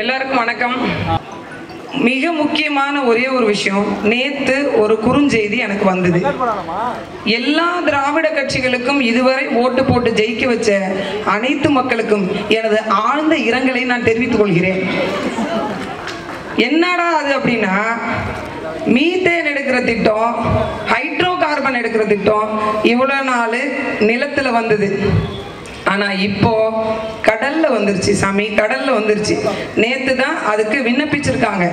எல்லாருக்கும் வணக்கம். மிக முக்கியமான ஒரே ஒரு விஷயம் நேத்து ஒரு குறுஞ்செய்தி எனக்கு வந்தது. எல்லா திராவிட கட்சிகளுக்கும் இதுவரை ஓட்டு போட்டு ஜெயிக்க வச்ச அனைத்து மக்களுக்கும் எனது ஆழ்ந்த இரங்கலை நான் தெரிவித்துக் கொள்கிறேன். என்னடா அது அப்படின்னா மீத்தேன் எடுக்கிற திட்டம் ஹைட்ரோ கார்பன் எடுக்கிற திட்டம் இவ்வளோ நாள் நிலத்துல வந்தது. ஆனால் இப்போ கடல்ல வந்துருச்சு சாமி. கடல்ல வந்துருச்சு. நேற்று தான் அதுக்கு விண்ணப்பிச்சிருக்காங்க.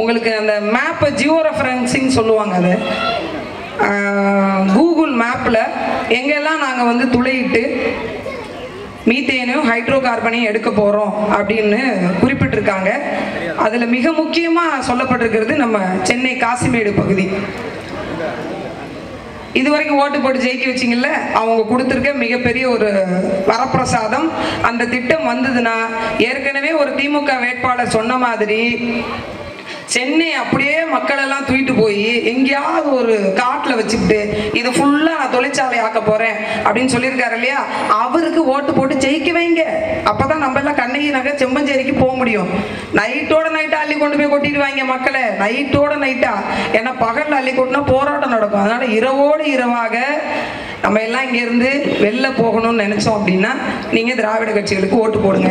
உங்களுக்கு அந்த மேப்பை ஜியோ ரெஃபரன்சிங் சொல்லுவாங்க அது. கூகுள் மேப்பில் எங்கெல்லாம் நாங்கள் வந்து துளையிட்டு மீத்தேனையும் ஹைட்ரோ கார்பனையும் எடுக்க போகிறோம் அப்படின்னு குறிப்பிட்டிருக்காங்க. அதில் மிக முக்கியமாக சொல்லப்பட்டிருக்கிறது நம்ம சென்னை காசிமேடு பகுதி. இது வரைக்கும் ஓட்டு போட்டு ஜெயிக்க வச்சிங்கல்ல அவங்க கொடுத்துருக்க மிகப்பெரிய ஒரு வரப்பிரசாதம். அந்த திட்டம் வந்ததுன்னா ஏற்கனவே ஒரு திமுக வேட்பாளர் சொன்ன மாதிரி சென்னை அப்படியே மக்கள் எல்லாம் தூக்கிட்டு போய் எங்கேயாவது ஒரு காட்டில் வச்சுக்கிட்டு இது ஃபுல்லாக நான் தொழிற்சாலை ஆக்க போகிறேன் அப்படின்னு சொல்லியிருக்காரு இல்லையா? அவருக்கு ஓட்டு போட்டு ஜெயிக்க வைங்க அப்போ தான் நம்ம எல்லாம் கண்ணகி நகர் செம்மஞ்சேரிக்கு போக முடியும். நைட்டோட நைட்டாக அள்ளி கொண்டு போய் கொட்டிடுவாங்க மக்களை. நைட்டோட நைட்டா ஏன்னா பகலில் அள்ளி கொட்டினா போராட்டம் நடக்கும். அதனால் இரவோடு இரவாக நம்ம எல்லாம் இங்கேருந்து வெளில போகணும்னு நினச்சோம் அப்படின்னா நீங்கள் திராவிட கட்சிகளுக்கு ஓட்டு போடுங்க.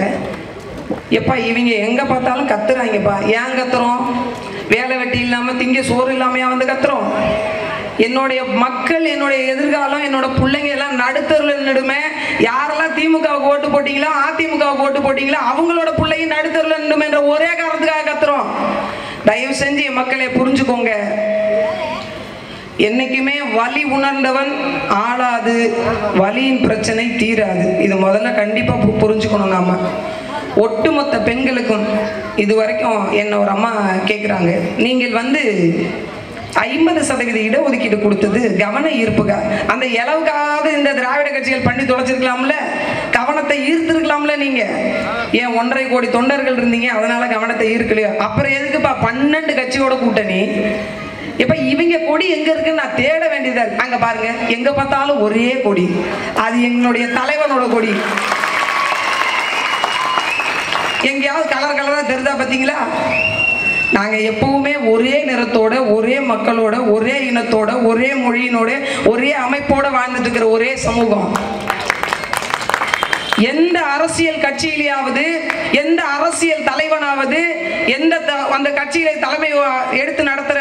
எப்பா இவங்க எங்கே பார்த்தாலும் கத்துறாங்கப்பா. ஏன் கத்துறோம்? வேலை வெட்டி இல்லாமல் திங்க சோறு இல்லாமையா வந்து கத்துறோம்? என்னுடைய மக்கள் என்னுடைய எதிர்காலம் என்னோட பிள்ளைங்க எல்லாம் நடுத்தரில் நிடுமே யாரெல்லாம் திமுகவுக்கு ஓட்டு போட்டிங்களோ அதிமுகவுக்கு ஓட்டு போட்டீங்களோ அவங்களோட பிள்ளைங்க நடுத்தரில் நிடுமென்ற ஒரே காரணத்துக்காக கத்துறோம். தயவு செஞ்சு என் மக்களை புரிஞ்சுக்கோங்க. என்னைக்குமே வலி உணர்ந்தவன் ஆளாது. வலியின் பிரச்சனை தீராது. இது முதல்ல கண்டிப்பாக பு- புரிஞ்சுக்கணும் நாம. ஒட்டுமொத்த பெண்களுக்கும் இது வரைக்கும் என்ன ஒரு அம்மா கேட்குறாங்க நீங்கள் வந்து ஐம்பது சதவீத இடஒதுக்கீடு கொடுத்தது கவன ஈர்ப்புக அந்த இளவுக்காவது இந்த திராவிட கட்சிகள் பண்ணி தொலைச்சிருக்கலாம்ல? கவனத்தை ஈர்த்திருக்கலாம்ல நீங்க? ஏன் ஒன்றரை கோடி தொண்டர்கள் இருந்தீங்க அதனால கவனத்தை ஈர்க்கலையோ? அப்புறம் எதுக்குப்பா பன்னெண்டு கட்சியோட கூட்டணி? இப்ப இவங்க கொடி எங்க இருக்குன்னு நான் தேட வேண்டியதா இருக்கு. அங்க பாருங்க எங்க பார்த்தாலும் ஒரே கொடி. அது எங்களுடைய தலைவனோட கொடி. எங்கேயாவது கலர் கலராக தெரிதா பார்த்தீங்களா நாங்கள் எப்பவுமே ஒரே நிறத்தோட ஒரே மக்களோட ஒரே இனத்தோட ஒரே மொழியினோட ஒரே அமைப்போட வாழ்ந்துட்டு இருக்கிற ஒரே சமூகம். எந்த அரசியல் கட்சியிலேயாவது எந்த அரசியல் தலைவனாவது எந்த த- அந்த கட்சியில தலைமை எடுத்து நடத்துற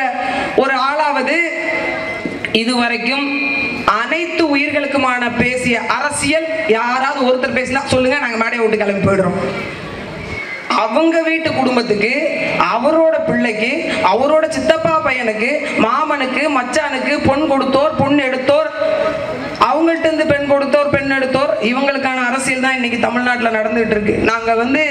ஒரு ஆளாவது இதுவரைக்கும் அனைத்து உயிர்களுக்குமான பேசிய அரசியல் யாராவது ஒருத்தர் பேசினா சொல்லுங்க நாங்கள் மேடையை விட்டு கிளம்பி போயிடுறோம். அவங்க வீட்டு குடும்பத்துக்கு அவரோட பிள்ளைக்கு அவரோட சித்தப்பா பையனுக்கு மாமனுக்கு மச்சானுக்கு பொன் கொடுத்தோர் பொன் எடுத்தோர் அவங்கள்ட்ட இருந்து பெண் கொடுத்தோர் பெண் எடுத்தோர் இவங்களுக்கான அரசியல் தான் இன்னைக்கு தமிழ்நாட்டில் நடந்துகிட்டு இருக்கு. நாங்க வந்து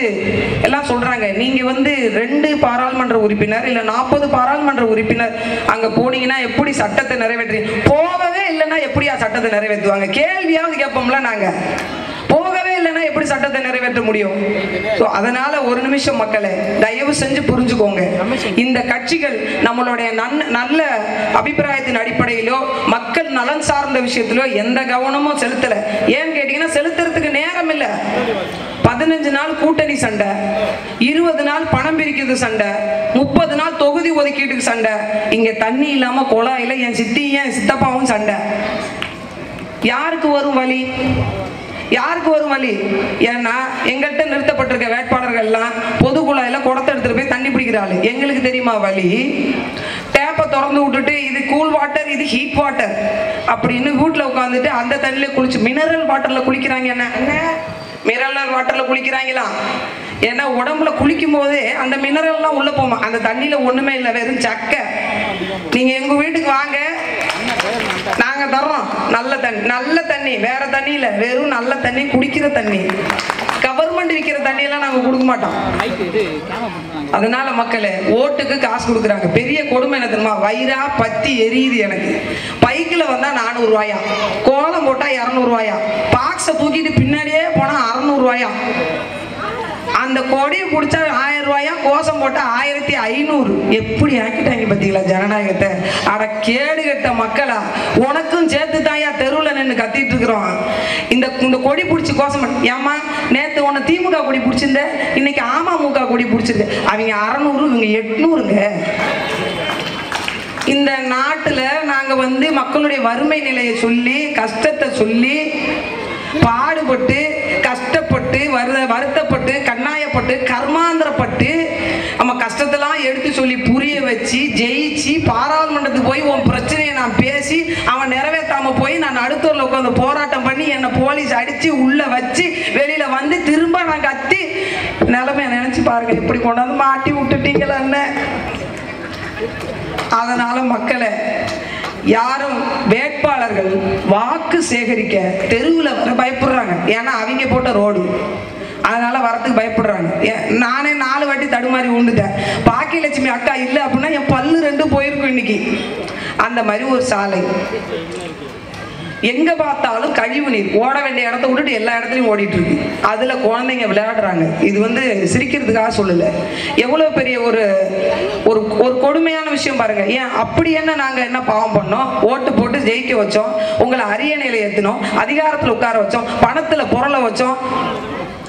எல்லாம் சொல்றாங்க நீங்க வந்து ரெண்டு பாராளுமன்ற உறுப்பினர் இல்ல நாற்பது பாராளுமன்ற உறுப்பினர் அங்க போனீங்கன்னா எப்படி சட்டத்தை நிறைவேற்றி போகவே இல்லைன்னா எப்படியா சட்டத்தை நிறைவேற்றுவாங்க? கேள்வியாவது கேட்போம்ல நாங்கள் இல்லைன்னா எப்படி சட்டத்தை நிறைவேற்ற முடியும்? அதனால ஒரு நிமிஷம் மக்களை தயவு செஞ்சு புரிஞ்சுக்கோங்க. இந்த கட்சிகள் நம்மளுடைய நன் நல்ல அபிப்பிராயத்தின் அடிப்படையிலோ மக்கள் நலன் சார்ந்த விஷயத்திலோ எந்த கவனமும் செலுத்தல. ஏன்னு கேட்டீங்கன்னா செலுத்துறதுக்கு நேரம் இல்ல. பதினஞ்சு நாள் கூட்டணி சண்டை இருபது நாள் பணம் பிரிக்கிறது சண்டை முப்பது நாள் தொகுதி ஒதுக்கீட்டுக்கு சண்டை. இங்க தண்ணி இல்லாம குழாயில என் சித்தியும் என் சித்தப்பாவும் சண்டை. யாருக்கு வரும் வழி யாருக்கு வரும் வழி ஏன்னா எங்கள்கிட்ட நிறுத்தப்பட்டிருக்க வேட்பாளர்கள்லாம் பொது குழாயில குடத்தை எடுத்துட்டு போய் தண்ணி பிடிக்கிறாள் எங்களுக்கு தெரியுமா வழி டேப்பை திறந்து விட்டுட்டு இது கூல் வாட்டர் இது ஹீட் வாட்டர் அப்படின்னு வீட்டில் உட்காந்துட்டு அந்த தண்ணியில குளிச்சு மினரல் வாட்டர்ல குளிக்கிறாங்க என்ன? மினரல் வாட்டர்ல குளிக்கிறாங்களாம் ஏன்னா உடம்புல குளிக்கும் போதே அந்த மினரல்லாம் உள்ள போமா. அந்த தண்ணியில ஒண்ணுமே இல்லை வெறும் சக்கை. நீங்க எங்க வீட்டுக்கு வாங்க. நாங்க தர்றோம். நல்ல தண்ணி நல்ல தண்ணி. வேற தண்ணி இல்ல. வெறும் நல்ல தண்ணி குடிக்கிற தண்ணி. கவர்மெண்ட் விற்கிற தண்ணி எல்லாம் நாங்க கொடுக்க மாட்டோம். அதனால மக்களே ஓட்டுக்கு காசு கொடுக்குறாங்க. பெரிய கொடுமை என்ன தெரியுமா? வயிறா பத்தி எரியுது எனக்கு. பைக்கில் வந்தா நானூறு ரூபாயா கோலம் போட்டா இரநூறு ரூபாயா பாக்ஸை தூக்கிட்டு பின்னாடியே போனா அறநூறு ரூபாயா அந்த கொடியை பிடிச்சா ஆயிரம் ரூபாயா? கோஷம் போட்டால் ஆயிரத்தி ஐநூறு. எப்படி ஆக்கிட்டாங்க பார்த்தீங்களா ஜனநாயகத்தை? அட கேடு கட்ட மக்களா உனக்கும் சேர்த்து தாயா தெருவில் நின்று கத்திட்டு இருக்கிறோம். இந்த இந்த கொடி பிடிச்சி கோஷம் ஏமா ஏம்மா நேத்து உன்னை திமுக கொடி பிடிச்சிருந்த? இன்னைக்கு அமமுக கொடி பிடிச்சிருக்கு. அவங்க அறநூறு இவங்க எட்நூறுங்க. இந்த நாட்டில் நாங்கள் வந்து மக்களுடைய வறுமை நிலையை சொல்லி கஷ்டத்தை சொல்லி பாடுபட்டு கஷ்டப்பட்டு வருத வருத்தப்பட்டு கண்ணாயப்பட்டு கர்மாந்திரப்பட்டு நம்ம கஷ்டத்தெல்லாம் எடுத்து சொல்லி புரிய வச்சு ஜெயிச்சு பாராளுமன்றத்துக்கு போய் உன் பிரச்சனையை நான் பேசி அவன் நிறைவேற்றாம போய் நான் அடுத்தூர்ல உட்காந்து போராட்டம் பண்ணி என்னை போலீஸ் அடித்து உள்ளே வச்சு வெளியில் வந்து திரும்ப நான் கத்தி நிலைமைய நினச்சி பாருங்க இப்படி கொண்டாந்து மாட்டி விட்டுட்டீங்களா அதனால் மக்களை யாரும் வேட்பாளர்கள் வாக்கு சேகரிக்க தெருவில் வர பயப்படுறாங்க. ஏன்னா அவங்க போட்ட ரோடு. அதனால வரத்துக்கு பயப்படுறாங்க. ஏன், நானே நாலு வாட்டி தடுமாறி உண்டுட்டேன். பாக்கியலட்சுமி அக்கா இல்லை அப்படின்னா என் பல்லு ரெண்டும் போயிருக்கும் இன்னைக்கு. அந்த மாதிரி ஒரு சாலை. எங்க பார்த்தாலும் கழிவு நீர். ஓட வேண்டிய இடத்த விட்டுட்டு எல்லா இடத்துலையும் ஓடிட்டு இருக்கு அதுல குழந்தைங்க விளையாடுறாங்க. இது வந்து சிரிக்கிறதுக்காக சொல்லல. எவ்வளவு பெரிய ஒரு ஒரு ஒரு கொடுமையான விஷயம் பாருங்க. ஏன்? அப்படி என்ன நாங்க என்ன பாவம் பண்ணோம்? ஓட்டு போட்டு ஜெயிக்க வச்சோம். உங்களை அரியணையில ஏத்தினோம். அதிகாரத்துல உட்கார வச்சோம். பணத்துல பொருளை வச்சோம்.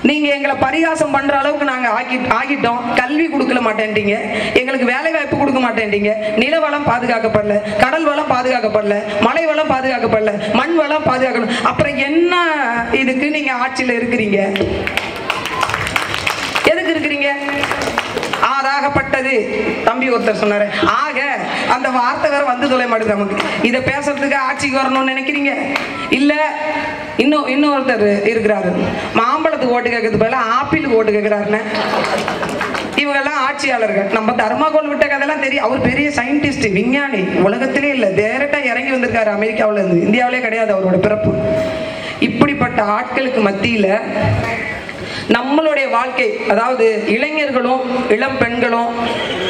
நீங்க எங்களை பரிகாசம் பண்ற அளவுக்கு நாங்க ஆக்கி ஆகிட்டோம். கல்வி கொடுக்கல மாட்டேன்றீங்க எங்களுக்கு வேலை வாய்ப்பு கொடுக்க மாட்டேன்றீங்க நில வளம் பாதுகாக்கப்படல. கடல் வளம் பாதுகாக்கப்படல. மலை வளம் பாதுகாக்கப்படல. மண் வளம் பாதுகாக்கணும். அப்புறம் என்ன இதுக்கு நீங்க ஆட்சியில இருக்கிறீங்க? எதுக்கு இருக்கிறீங்க? ஆதாகப்பட்டது தம்பி ஒருத்தர் சொன்னாரு. ஆக அந்த வார்த்தை வேற வந்து தொலை மாட்டுது நமக்கு. இதை பேசுறதுக்கு ஆட்சிக்கு வரணும்னு நினைக்கிறீங்க? இல்லை இன்னும் இன்னொருத்தர் இருக்கிறாரு. மாம்பழத்துக்கு ஓட்டு கேட்கறது பதிலாக ஆப்பிளுக்கு ஓட்டு கேட்கிறாருன்னு இவங்கெல்லாம் ஆட்சியாளர்கள். நம்ம தர்மாகோல் விட்ட கதையெல்லாம் தெரியும். அவர் பெரிய சயின்டிஸ்ட் விஞ்ஞானி. உலகத்திலே இல்லை. டேரக்டா இறங்கி வந்திருக்காரு அமெரிக்காவில இருந்து. இந்தியாவிலே கிடையாது அவரோட பிறப்பு. இப்படிப்பட்ட ஆட்களுக்கு மத்தியில நம்மளுடைய வாழ்க்கை அதாவது இளைஞர்களும் இளம் பெண்களும்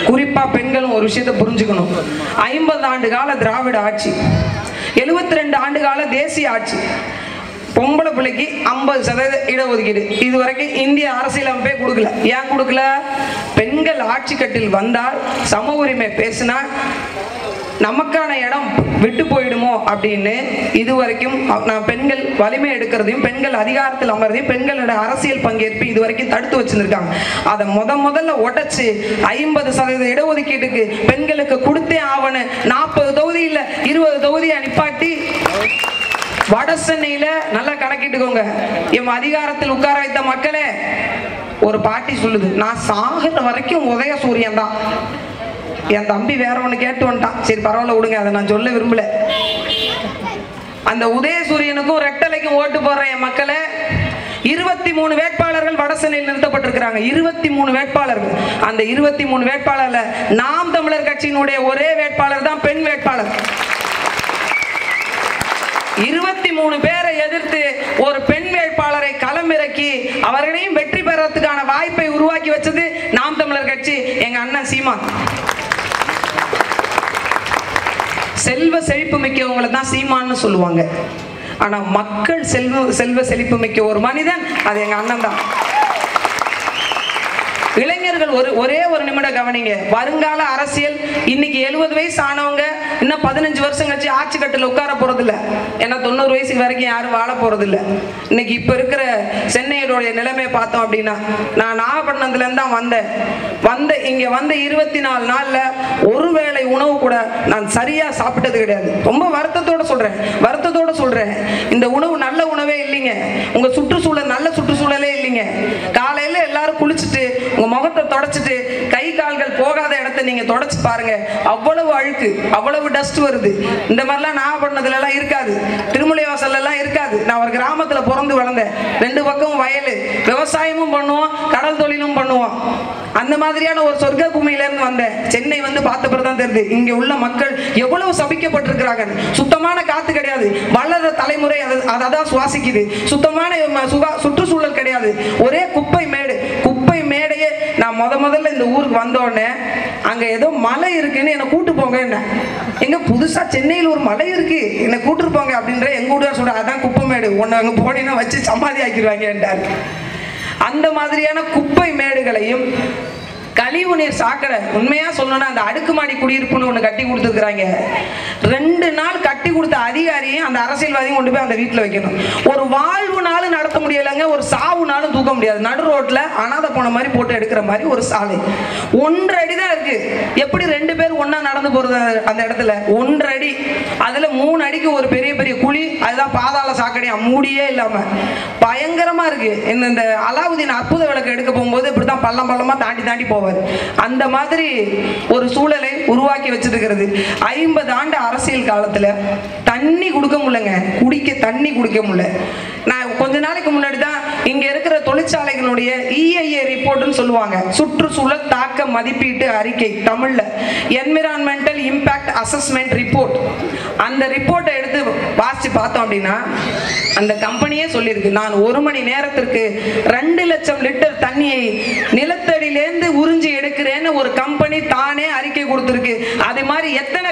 குறிப்பா பெண்களும் ஒரு விஷயத்தை புரிஞ்சுக்கணும். ஐம்பது ஆண்டு கால திராவிட ஆட்சி. எழுபத்தி ரெண்டு ஆண்டு கால தேசிய ஆட்சி. பொம்பளை பிள்ளைக்கு ஐம்பது சதவீத இடஒதுக்கீடு. இது வரைக்கும் இந்திய அரசியலமைப்பே கொடுக்கல. ஏன் கொடுக்கல? பெண்கள் ஆட்சி கட்டில் வந்தால் சம உரிமை பேசினா நமக்கான இடம் விட்டு போயிடுமோ அப்படின்னு இது வரைக்கும் நான் பெண்கள் வலிமை எடுக்கிறதையும் பெண்கள் அதிகாரத்தில் அமர்றதையும் பெண்களோட அரசியல் பங்கேற்பு இது வரைக்கும் தடுத்து வச்சிருக்காங்க அதை முத முதல்ல உடைச்சு ஐம்பது சதவீத இடஒதுக்கீட்டுக்கு பெண்களுக்கு கொடுத்தே ஆவணும் நாற்பது தொகுதியில் இருபது தொகுதியை நிப்பாட்டி வட சென்னையில நல்லா கணக்கிட்டுக்கோங்க. என் அதிகாரத்தில் உட்கார வைத்த மக்களே ஒரு பாட்டி சொல்லுது நான் சாகுற வரைக்கும் உதய சூரியன் தான். என் தம்பி வேற ஒண்ணு கேட்டு வந்துட்டான். சரி பரவாயில்ல விடுங்க அதை நான் சொல்ல விரும்பல. அந்த உதயசூரியனுக்கும் ரெட்டலைக்கும் ஓட்டு போடுற என் மக்களே இருபத்தி மூணு வேட்பாளர்கள் வடசென்னையில் நிறுத்தப்பட்டிருக்கிறாங்க. இருபத்தி மூணு வேட்பாளர்கள். அந்த இருபத்தி மூணு வேட்பாளர்ல நாம் தமிழர் கட்சியினுடைய ஒரே வேட்பாளர் தான் பெண் வேட்பாளர். இருபத்தி மூணு பேரை எதிர்த்து ஒரு பெண் வேட்பாளரை களமிறக்கி அவர்களையும் வெற்றி பெறத்துக்கான வாய்ப்பை உருவாக்கி வச்சது நாம் தமிழர் கட்சி எங்க அண்ணன் சீமா செல்வ செழிப்பு மிக்கவங்களை தான் சீமான்னு சொல்லுவாங்க. ஆனா மக்கள் செல்வ செல்வ செழிப்பு மிக்க ஒரு மனிதன் அது எங்க அண்ணன் தான். இளைஞர்கள் ஒரு ஒரே ஒரு நிமிடம் கவனிங்க. வருங்கால அரசியல் இன்னைக்கு எழுபது வயசு ஆனவங்க இன்னும் பதினஞ்சு வருஷம் கழிச்சு ஆட்சி கட்டில் உட்கார போறது ஏன்னா தொண்ணூறு வயசுக்கு வரைக்கும் யாரும் வாழ போகிறதில்ல இன்னைக்கு இப்ப இருக்கிற சென்னையோடைய நிலைமையை பார்த்தோம் அப்படின்னா நான் நாகப்பட்டினத்துலேருந்து தான் வந்தேன். வந்த இங்க வந்த இருபத்தி நாலு நாள்ல ஒரு வேளை உணவு கூட நான் சரியா சாப்பிட்டது கிடையாது. ரொம்ப வருத்தத்தோட சொல்றேன். வருத்தத்தோட சொல்றேன். இந்த உணவு நல்ல உணவே இல்லைங்க. உங்க சுற்றுச்சூழல் நல்ல சுற்றுச்சூழலே இல்லைங்க. காலையில எல்லாரும் குளிச்சுட்டு உங்க முகத்தை தொடச்சிட்டு கை கால்கள் போகாத இடத்த நீங்க தொடச்சு பாருங்க. அவ்வளவு அழுக்கு அவ்வளவு டஸ்ட் வருது. இந்த மாதிரிலாம் நாகப்பட்டினத்துல எல்லாம் இருக்காது. திருமலை வாசல்லாம் இருக்காது. நான் ஒரு கிராமத்துல பிறந்து வளர்ந்தேன். ரெண்டு பக்கம் வயல். விவசாயமும் பண்ணுவோம் கடல் தொழிலும் பண்ணுவோம். அந்த மாதிரியான ஒரு சொர்க்க பூமியிலேருந்து வந்தேன். சென்னை வந்து பார்த்த பிறகு தான் தெரியுது. இங்கே உள்ள மக்கள் எவ்வளவு சபிக்கப்பட்டிருக்கிறாங்க. சுத்தமான காத்து கிடையாது. வளர்ற தலைமுறை அதை அதை தான் சுவாசிக்குது. சுத்தமான சுகா சுற்றுச்சூழல் கிடையாது. ஒரே குப்பை மேடு. குப்பை மேடையே நான் முத முதல்ல இந்த ஊருக்கு வந்தோடனே அங்கே ஏதோ மலை இருக்குன்னு என்னை கூட்டு போங்க என்ன? எங்க புதுசாக சென்னையில் ஒரு மலை இருக்கு. என்னை கூட்டு போங்க அப்படின்ற எங்கள் ஊர் சொல்ற அதான் குப்பை மேடு. அங்கே போனீங்கன்னா வச்சு சமாதி ஆக்கிடுவாங்கன்றாரு அந்த மாதிரியான குப்பை மேடுகளையும் கழிவு நீர் சாக்கடை. உண்மையா சொல்லணும்னா அந்த அடுக்குமாடி குடியிருப்புன்னு ஒன்று கட்டி கொடுத்துருக்குறாங்க. ரெண்டு நாள் கட்டி கொடுத்த அதிகாரியும் அந்த அரசியல்வாதியும் கொண்டு போய் அந்த வீட்டில் வைக்கணும். ஒரு வாழ்வு நாளும் நடத்த முடியலைங்க ஒரு சாவு நாளும் தூக்க முடியாது. நடு ரோட்டில் அனாதை போன மாதிரி போட்டு எடுக்கிற மாதிரி ஒரு சாலை. ஒன்றரை அடி தான் இருக்கு. எப்படி ரெண்டு பேர் ஒன்றா நடந்து போகிறது அந்த- இடத்துல? ஒன்றரை அடி. மூணு அடிக்கு ஒரு பெரிய பெரிய குழி அதுதான் பாதாள சாக்கடையா மூடியே இல்லாமல் பயங்கரமாக இருக்குது இந்த இந்த அலாவுதீன் அற்புத விளக்கு எடுக்க போகும்போது இப்படிதான் பள்ளம் பள்ளமா தாண்டி தாண்டி போவார். அந்த மாதிரி ஒரு சூழலை உருவாக்கி வச்சிருக்கிறது. ஐம்பது ஆண்டு அரசியல் காலத்துல தண்ணி கொடுக்க முடியலங்க. குடிக்க தண்ணி குடிக்க முடியல. நான் கொஞ்ச நாளைக்கு முன்னாடி தான் இங்க இருக்கிற தொழிற்சாலைகளுடைய இஐஏ ரிப்போர்ட்னு சொல்லுவாங்க. சுற்றுச்சூழல் தாக்க மதிப்பீட்டு அறிக்கை தமிழ்ல. என்விரான்மெண்டல் இம்பாக்ட் அசஸ்மெண்ட் ரிப்போர்ட் அந்த ரிப்போர்ட்டை எடுத்து வாசிச்சு பார்த்தோம் அப்படின்னா அந்த கம்பெனியே சொல்லியிருக்கு. நான் ஒரு மணி நேரத்திற்கு ரெண்டு லட்சம் லிட்டர் தண்ணியை நிலத்தடியிலேருந்து உறிஞ்சி எடுக்கிறேன்னு ஒரு கம்பெனி தானே அறிக்கை கொடுத்துருக்கு. அதே மாதிரி எத்தனை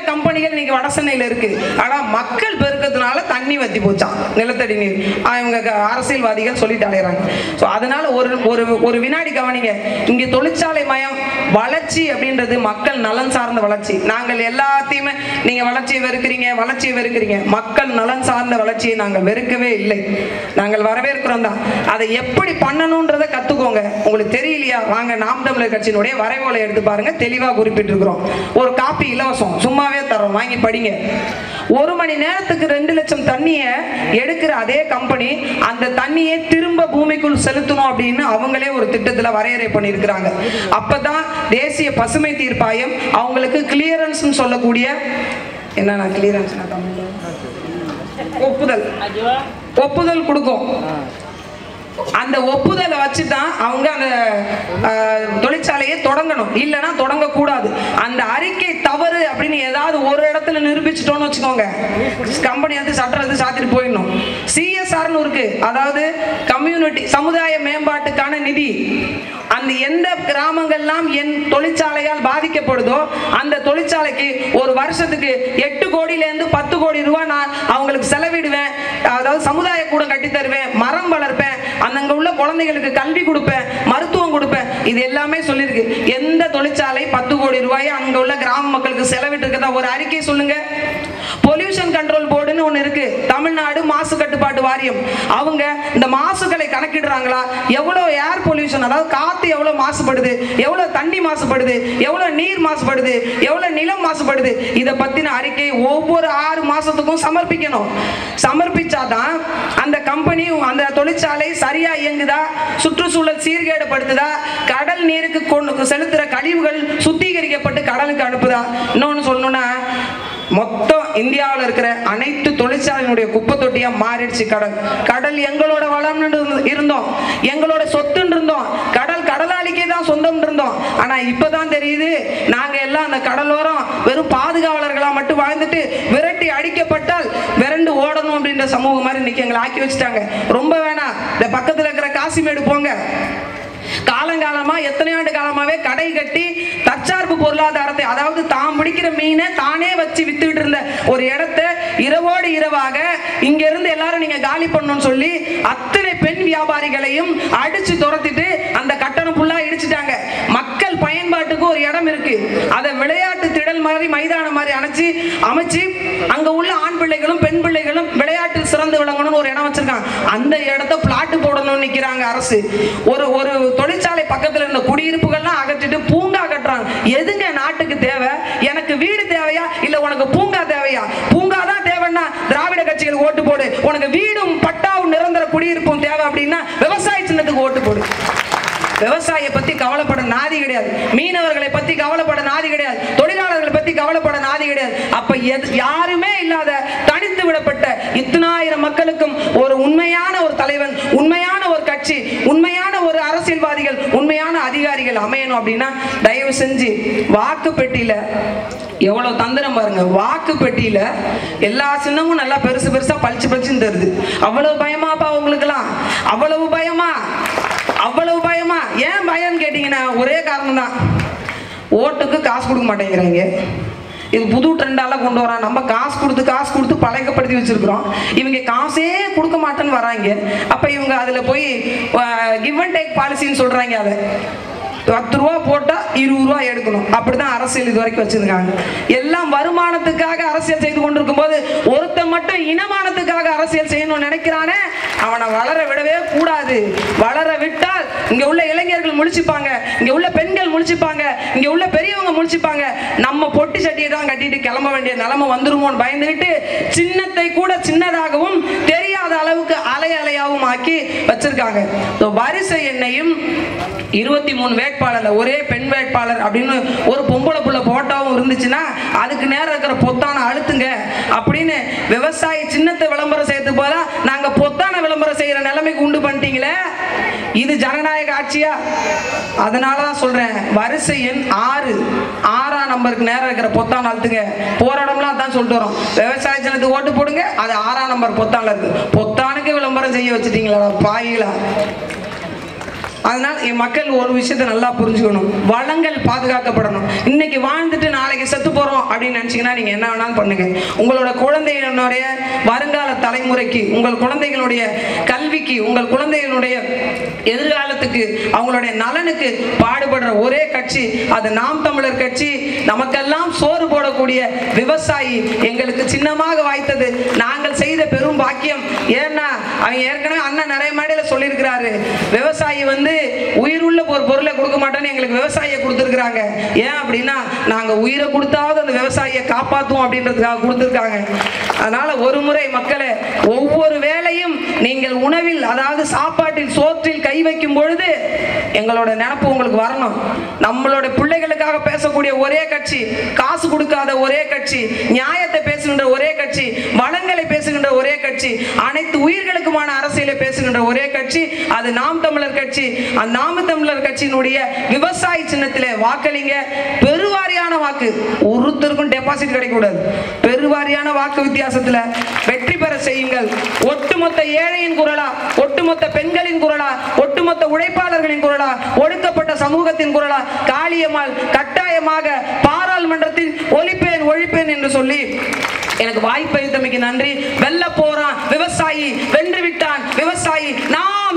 இன்னைக்கு வடசென்னையில் இருக்கு ஆனா மக்கள் பெருக்கத்தினால தண்ணி வத்தி போச்சான் நிலத்தடி நீர். இவங்க அரசியல்வாதிகள் சொல்லிட்டு அலையறாங்க. ஸோ அதனால ஒரு ஒரு ஒரு வினாடி கவனிங்க. இங்க தொழிற்சாலை மயம் வளர்ச்சி அப்படின்றது மக்கள் நலன் சார்ந்த வளர்ச்சி. நாங்கள் எல்லாத்தையுமே நீங்க வளர்ச்சியை வெறுக்கிறீங்க வளர்ச்சியை வெறுக்கிறீங்க. மக்கள் நலன் சார்ந்த வளர்ச்சியை நாங்கள் வெறுக்கவே இல்லை. நாங்கள் வரவேற்கிறோம் தான். அதை எப்படி பண்ணணுன்றதை கத்துக்கோங்க. உங்களுக்கு தெரியலையா? வாங்க நாம் தமிழர் கட்சியினுடைய வரைவோலை எடுத்து பாருங்க. தெளிவாக குறிப்பிட்டிருக்கிறோம். ஒரு காப்பி இலவசம். வாங்கி படிங்க. ஒரு மணி நேரத்துக்கு ரெண்டு லட்சம் தண்ணியை எடுக்கிற அதே கம்பெனி அந்த தண்ணியை திரும்ப பூமிக்குள் செலுத்தணும் அப்படின்னு அவங்களே ஒரு திட்டத்துல வரையறை பண்ணியிருக்கிறாங்க. அப்பதான் தேசிய பசுமை தீர்ப்பாயம் அவங்களுக்கு கிளியரன்ஸ் சொல்லக்கூடிய என்னன்னா கிளியரன்ஸ் ஒப்புதல். ஒப்புதல் கொடுக்கும். அந்த ஒப்புதலை வச்சு தான் அவங்க அந்த தொழிற்சாலையை தொடங்கணும். இல்லைன்னா தொடங்கக்கூடாது. அந்த அறிக்கை தவறு அப்படின்னு ஏதாவது ஒரு இடத்துல நிரூபிச்சிட்டோம்னு வச்சுக்கோங்க. கம்பெனி வந்து சட்டம் வந்து சாத்திட்டு போயிடணும். சிஎஸ்ஆர்னு இருக்கு. அதாவது கம்யூனிட்டி சமுதாய மேம்பாட்டுக்கான நிதி. அந்த எந்த கிராமங்கள்லாம் என் தொழிற்சாலையால் பாதிக்கப்படுதோ அந்த தொழிற்சாலைக்கு ஒரு வருஷத்துக்கு எட்டு கோடியிலேருந்து பத்து கோடி ரூபாய் நான் அவங்களுக்கு செலவிடுவேன். அதாவது சமுதாய கூடம் கட்டி தருவேன் மரம் வளர்ப்பேன். அங்க உள்ள குழந்தைகளுக்கு கல்வி கொடுப்பேன் மருத்துவம் கொடுப்பேன். இது எல்லாமே சொல்லியிருக்கு. எந்த தொழிற்சாலை பத்து கோடி ரூபாயை அங்க உள்ள கிராம மக்களுக்கு செலவிட்டு இருக்கதா ஒரு அறிக்கை சொல்லுங்க. பொல்யூஷன் கண்ட்ரோல் போர்டுன்னு ஒன்று இருக்கு. தமிழ்நாடு மாசு கட்டுப்பாட்டு வாரியம். அவங்க இந்த மாசுகளை கணக்கிடுறாங்களா? எவ்வளோ ஏர் பொல்யூஷன் அதாவது காத்து எவ்வளோ மாசுபடுது? எவ்வளோ தண்ணி மாசுபடுது? எவ்வளோ நீர் மாசுபடுது? எவ்வளோ நிலம் மாசுபடுது? இதை பத்தின அறிக்கை ஒவ்வொரு ஆறு மாசத்துக்கும் சமர்ப்பிக்கணும். சமர்ப்பிச்சாதான் அந்த கம்பெனி அந்த தொழிற்சாலை சரியா இயங்குதா? சுற்றுச்சூழல் சீர்கேடுபடுத்துதா? கடல் நீருக்கு கொண்டு செலுத்துற கழிவுகள் சுத்திகரிக்கப்பட்டு கடலுக்கு அனுப்புதா? இன்னொன்னு சொல்லணும்னா மொத்தம் இந்தியாவில் இருக்கிற அனைத்து தொழிற்சாலையினுடைய குப்பை தொட்டியா மாறிடுச்சு கடல். கடல் எங்களோட வளம் இருந்தோம். எங்களோட சொத்துன்னு இருந்தோம். தான் சொந்தம் இருந்தோம். ஆனா இப்பதான் தெரியுது நாங்க எல்லாம் அந்த கடலோரம் வெறும் பாதுகாவலர்களா மட்டும் வாழ்ந்துட்டு விரட்டி அடிக்கப்பட்டால் விரண்டு ஓடணும் அப்படின்ற சமூகம் மாதிரி இன்னைக்கு எங்களை ஆக்கி வச்சுட்டாங்க. ரொம்ப வேணாம். இந்த பக்கத்துல இருக்கிற காசிமேடு போங்க. காலங்காலமா எத்தனை ஆண்டு காலமாவே கடை கட்டி தற்சார்பு பொருளாதாரத்தை அதாவது தான் பிடிக்கிற மீனை தானே வச்சு வித்துட்டு இருந்த ஒரு இடத்த இரவோடு இரவாக இங்க இருந்து எல்லாரும் நீங்க காலி பண்ணணும்னு சொல்லி அத்தனை பெண் வியாபாரிகளையும் அடிச்சு துரத்திட்டு அந்த இடம் இருக்கு. அதை விளையாட்டு திடல் மாதிரி மைதானம் மாதிரி அணைச்சு அமைச்சு அங்க உள்ள ஆண் பிள்ளைகளும் பெண் பிள்ளைகளும் விளையாட்டில் சிறந்து விளங்கணும்னு ஒரு இடம் வச்சிருக்காங்க. அந்த இடத்த பிளாட் போடணும்னு நிக்கிறாங்க அரசு. ஒரு ஒரு தொழிற்சாலை பக்கத்துல இருந்த குடியிருப்புகள்லாம் அகற்றிட்டு பூங்கா கட்டுறாங்க. எதுங்க நாட்டுக்கு தேவை? எனக்கு வீடு தேவையா? இல்ல உனக்கு பூங்கா தேவையா? பூங்கா தான் தேவைன்னா திராவிட கட்சிகள் ஓட்டு போடு. உனக்கு வீடும் பட்டாவும் நிரந்தர குடியிருப்பும் தேவை அப்படின்னா விவசாய சின்னத்துக்கு ஓட்டு போடு. விவசாயியை பத்தி கவலைப்பட நாதி கிடையாது. மீனவர்களை பத்தி கவலைப்பட நாதி கிடையாது. தொழிலாளர்களை பத்தி கவலைப்பட நாதி கிடையாது. அப்ப எது- யாருமே இல்லாத தனித்து விடப்பட்ட இத்தனாயிரம் மக்களுக்கும் ஒரு உண்மையான ஒரு தலைவன் உண்மையான ஒரு கட்சி உண்மையான ஒரு அரசியல்வாதிகள் உண்மையான அதிகாரிகள் அமையணும் அப்படின்னா தயவு செஞ்சு வாக்கு பெட்டியில எவ்வளவு தந்திரம் பாருங்க. வாக்கு பெட்டியில எல்லா சின்னமும் நல்லா பெருசு பெருசா பளிச்சு பளிச்சுன்னு தருது அவ்வளவு பயமாப்பா உங்களுக்குலாம் அவ்வளவு பயமா? அவ்வளவு பயமா? ஏன் பயம்னு கேட்டீங்கன்னா ஒரே காரணம் தான் ஓட்டுக்கு காசு கொடுக்க மாட்டேங்கிறாங்க. இது புது ட்ரெண்டாலாம் கொண்டு வரான். நம்ம காசு கொடுத்து காசு கொடுத்து பழக்கப்படுத்தி வச்சிருக்கிறோம். இவங்க காசே கொடுக்க மாட்டேன்னு வராங்க. அப்போ இவங்க அதில் போய் கிவ் அண்ட் டேக் பாலிசின்னு சொல்கிறாங்க அதை. பத்து ரூபா போட்டால் இருபது ரூபா எடுக்கணும். அப்படிதான் அரசியல் இது வரைக்கும் வச்சுருக்காங்க. எல்லாம் வருமானத்துக்காக அரசியல் செய்து கொண்டிருக்கும் போது ஒருத்தன் மட்டும் இனமானத்துக்காக அரசியல் செய்யணும்னு நினைக்கிறானே அவனை வளர விடவே கூடாது. வளர விட்டு இங்க உள்ள இளைஞர்கள் முழிச்சுப்பாங்க. இங்க உள்ள பெண்கள் முழிச்சுப்பாங்க. இங்க உள்ள பெரியவங்க முழிச்சுப்பாங்க. நம்ம பொட்டி சட்டியை தான் கட்டிட்டு கிளம்ப வேண்டிய நிலைமை வந்துருமோன்னு பயந்துகிட்டு சின்னத்தை கூட சின்னதாகவும் தெரியாத அளவுக்கு அலை அலையாகவும் ஆக்கி வச்சிருக்காங்க. வரிசை எண்ணையும் இருபத்தி மூணு வேட்பாளர்ல ஒரே பெண் வேட்பாளர் அப்படின்னு ஒரு பொம்பளை புள்ள போட்டாவும் இருந்துச்சுன்னா அதுக்கு நேரம் இருக்கிற பொத்தான அழுத்துங்க. அப்படின்னு விவசாயி சின்னத்தை விளம்பரம் செய்யறதுக்கு போல நாங்க பொத்தான விளம்பரம் செய்யற நிலைமைக்கு உண்டு பண்ணிட்டீங்களே. இது ஜனநாயக ஆட்சியா? அதனால தான் சொல்றேன். வரிசை எண் ஆறு. ஆறாம் நம்பருக்கு நேரம் இருக்கிற பொத்தான் அழுத்துங்க. போராடம்லாம் அதான் சொல்லிட்டு வரோம். விவசாய ஜனத்துக்கு ஓட்டு போடுங்க. அது ஆறாம் நம்பர் பொத்தான்ல இருக்கு. பொத்தானுக்கு விளம்பரம் செய்ய வச்சுட்டீங்களா? பாயிகளா? அதனால் என் மக்கள் ஒரு விஷயத்தை நல்லா புரிஞ்சுக்கணும். வளங்கள் பாதுகாக்கப்படணும். இன்னைக்கு வாழ்ந்துட்டு நாளைக்கு செத்து போறோம் அப்படின்னு நினைச்சீங்கன்னா நீங்க என்ன வேணாலும் பண்ணுங்க. உங்களோட குழந்தைகளுடைய வருங்கால தலைமுறைக்கு உங்கள் குழந்தைகளுடைய கல்விக்கு உங்கள் குழந்தைகளுடைய எதிர்காலத்துக்கு அவங்களுடைய நலனுக்கு பாடுபடுற ஒரே கட்சி அது நாம் தமிழர் கட்சி. நமக்கெல்லாம் சோறு போடக்கூடிய விவசாயி எங்களுக்கு சின்னமாக வாய்த்தது. நாங்கள் செய்த பெரும் பாக்கியம். ஏன்னா அவன் ஏற்கனவே அண்ணன் நிறைய மேடையில சொல்லியிருக்கிறாரு. விவசாயி வந்து உயிருள்ள ஒரு பொருளை கொடுக்க மாட்டோம்னு எங்களுக்கு விவசாயியை கொடுத்துருக்குறாங்க. ஏன் அப்படின்னா நாங்கள் உயிரை கொடுத்தாவது அந்த விவசாயியை காப்பாற்றுவோம் அப்படின்றதுக்காக கொடுத்துருக்காங்க. அதனால ஒரு முறை மக்களை ஒவ்வொரு வேலையும் நீங்கள் உணவில் அதாவது சாப்பாட்டில் சோற்றில் கை வைக்கும் பொழுது எங்களோட நினப்பு உங்களுக்கு வரணும். நம்மளோட பிள்ளைகளுக்காக பேசக்கூடிய ஒரே கட்சி காசு கொடுக்காத ஒரே கட்சி நியாயத்தை பேசுகின்ற ஒரே கட்சி வளங்களை பேசுகின்ற ஒரே கட்சி அனைத்து உயிர்களுக்குமான அரசியலை பேசுகின்ற ஒரே கட்சி அது நாம் தமிழர் கட்சி நாம தமிழர் கட்சியினுடைய விவசாய சின்னத்தில் வாக்களிங்க. பெருவாரியான வாக்கு. ஒருத்தருக்கும் டெபாசிட் கிடைக்கூடாது பெருவாரியான வாக்கு வித்தியாசத்தில் வெற்றி பெற செய்யுங்கள். ஒட்டுமொத்த ஏழையின் குரலா ஒட்டுமொத்த பெண்களின் குரலா ஒட்டுமொத்த உழைப்பாளர்களின் குரலா ஒடுக்கப்பட்ட சமூகத்தின் குரலா காளியம்மாள் கட்டாயமாக பாராளுமன்றத்தில் ஒழிப்பேன் ஒழிப்பேன் என்று சொல்லி எனக்கு வாய்ப்பு வாய்ப்பளித்தமைக்கு நன்றி. வெல்ல போறான் விவசாயி வென்று விட்டான். விவசாயி நான்